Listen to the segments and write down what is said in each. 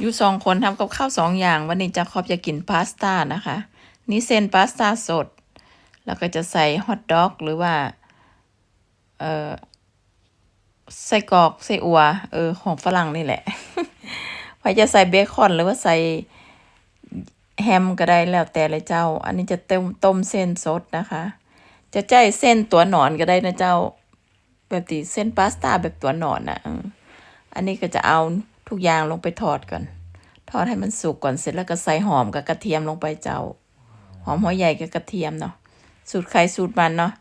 อยู่สองคนทำกับข้าวสองอย่าง วันนี้จะครอบจะกินพาสต้านะคะ นี่เส้นพาสต้าสด แล้วก็จะใส่ฮอทดอกหรือว่า เออใส่กรอกใส่อัว เออ ของฝรั่งนี่แหละใครจะใส่เบคอนหรือว่าใส่แฮมก็ได้แล้วแต่เลยเจ้า อันนี้จะต้มต้มเส้นสดนะคะ จะใจเส้นตัวหนอนก็ได้นะเจ้า แบบตีเส้นพาสต้าแบบตัวหนอนนะอืมอันนี้ก็จะเอา ทุกอย่างลงไปทอดก่อน ทอดให้มันสุกก่อนเสร็จแล้วก็ใส่หอมกับกระเทียมลงไปเจ้า หอมหัวใหญ่กับกระเทียมเนาะ สูตรใครสูตรมันเนาะ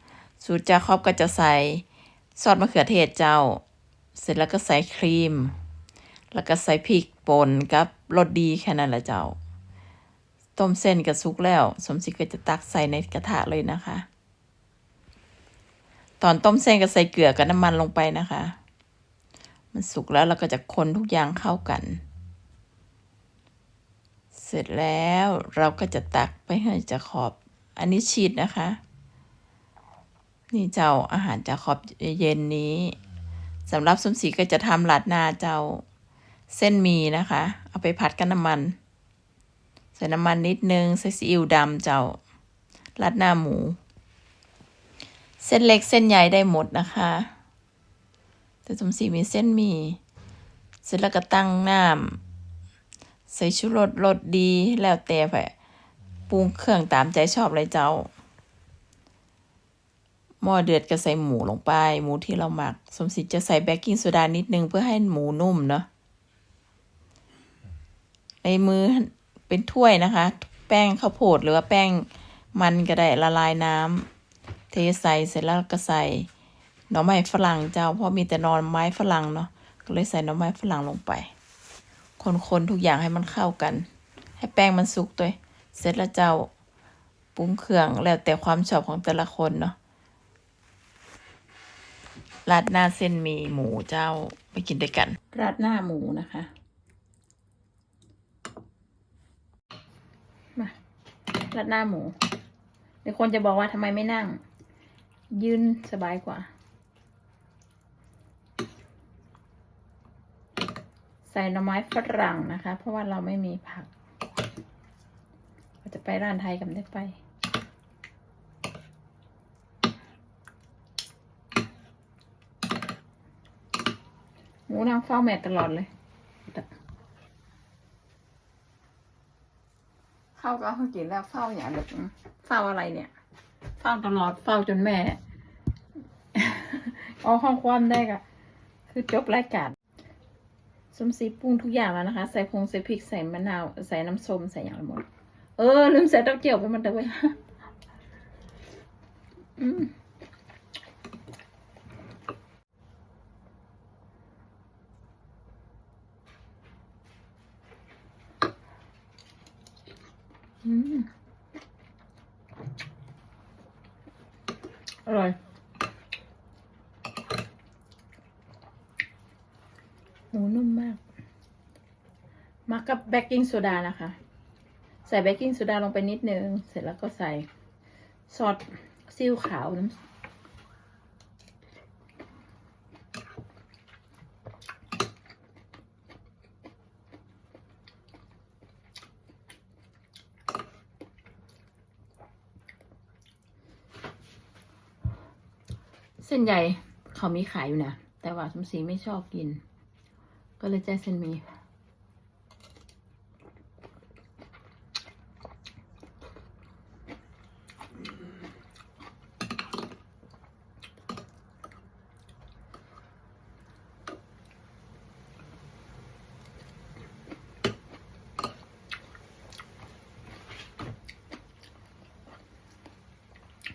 สูตรจาคอบก็จะใส่ซอสมะเขือเทศเจ้า เสร็จแล้วก็ใส่ครีม แล้วก็ใส่พริกป่นกับรสดีแค่นั้นแหละเจ้า ต้มเส้นกับซุกแล้ว สมศรีก็จะตักใส่ในกระทะเลยนะคะ ตอนต้มเส้นก็ใส่เกลือกับน้ำมันลงไปนะคะ มันสุกแล้วเราก็จะคนทุกอย่างเข้ากัน เสร็จแล้วเราก็จะตักไปให้จะขอบ อันนี้ชีสนะคะ นี่เจ้าอาหารจะขอบเย็นนี้สำหรับสมศรีก็จะทำหลาดนาเจ้าเส้นมีนะคะ เอาไปผัดกับน้ำมัน ใส่น้ำมันนิดนึง ใส่ซีอิ๊วดำเจ้าราดหน้าหมู เส้นเล็กเส้นใหญ่ได้หมดนะคะ แต่สมศรีมีเส้นหมี เสร็จแล้วก็ตั้งน้ำใส่ชูรสรสดีแล้วแต่ไปปรุงเครื่องตามใจชอบเลยเจ้า หม้อเดือดก็ใส่หมูลงไป หมูที่เราหมัก สมศรีจะใส่เบกกิ้งโซดานิดนึงเพื่อให้หมูนุ่มเนาะ ในมือเป็นถ้วยนะคะ แป้งข้าวโพดหรือว่าแป้งมันก็ได้ละลายน้ำเทใส่เสร็จแล้วก็ใส่ หน่อไม้ฝรั่งเจ้าเพราะมีแต่น่อไม้ฝรั่งเนาะก็เลยใส่หน่อไม้ฝรั่งลงไป คนๆทุกอย่างให้มันเข้ากัน ให้แป้งมันสุกด้วยเสร็จแล้วเจ้าปรุงเครื่องแล้วแต่ความชอบของแต่ละคนเนาะราดหน้าเส้นหมีหมูเจ้าไปกินด้วยกัน ราดหน้าหมูนะคะมาราดหน้าหมูเดี๋ยวคนจะบอกว่าทำไมไม่นั่ง ยืนสบายกว่า ใส่หน่อไม้ฝรั่งนะคะ เพราะว่าเราไม่มีผักเราจะไปร้านไทยกันได้ไป หมูนั่งเฝ้าแม่ตลอดเลย เข้าก็เขากินแล้วเฝ้าอย่างแบบเฝ้าอะไรเนี่ย เฝ้าตลอดเฝ้าจนแม่ เอาข้อความได้ก็คือจบรายการ ส้มศรีปรุงทุกอย่างแล้วนะคะ ใส่พงใส่พริกใส่มะนาว ใส่น้ำส้มใส่อย่างละหมด เออ ลืมใส่เต้าเจี้ยวไปมันเตะไว้ยอืออร่อย หมูนุ่มมาก มากับเบกกิ้งโซดานะคะ ใส่เบกกิ้งโซดาลงไปนิดนึง เสร็จแล้วก็ใส่ซอสซีอิ๊วขาวน้ำเส้นใหญ่เขามีขายอยู่นะ แต่ว่าสมศรีไม่ชอบกิน ก็เลยใจเส้นมี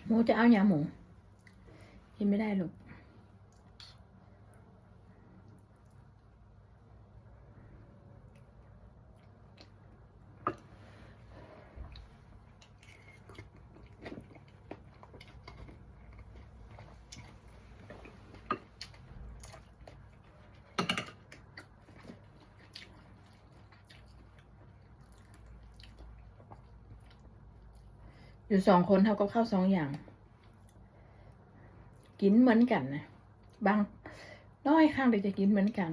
หมูจะเอาอย่างหมูกินไม่ได้ลูก อยู่สองคนเท่ากับข้าวสองอย่าง กินเหมือนกันนะบางน้อยข้างเดียวจะกินเหมือนกัน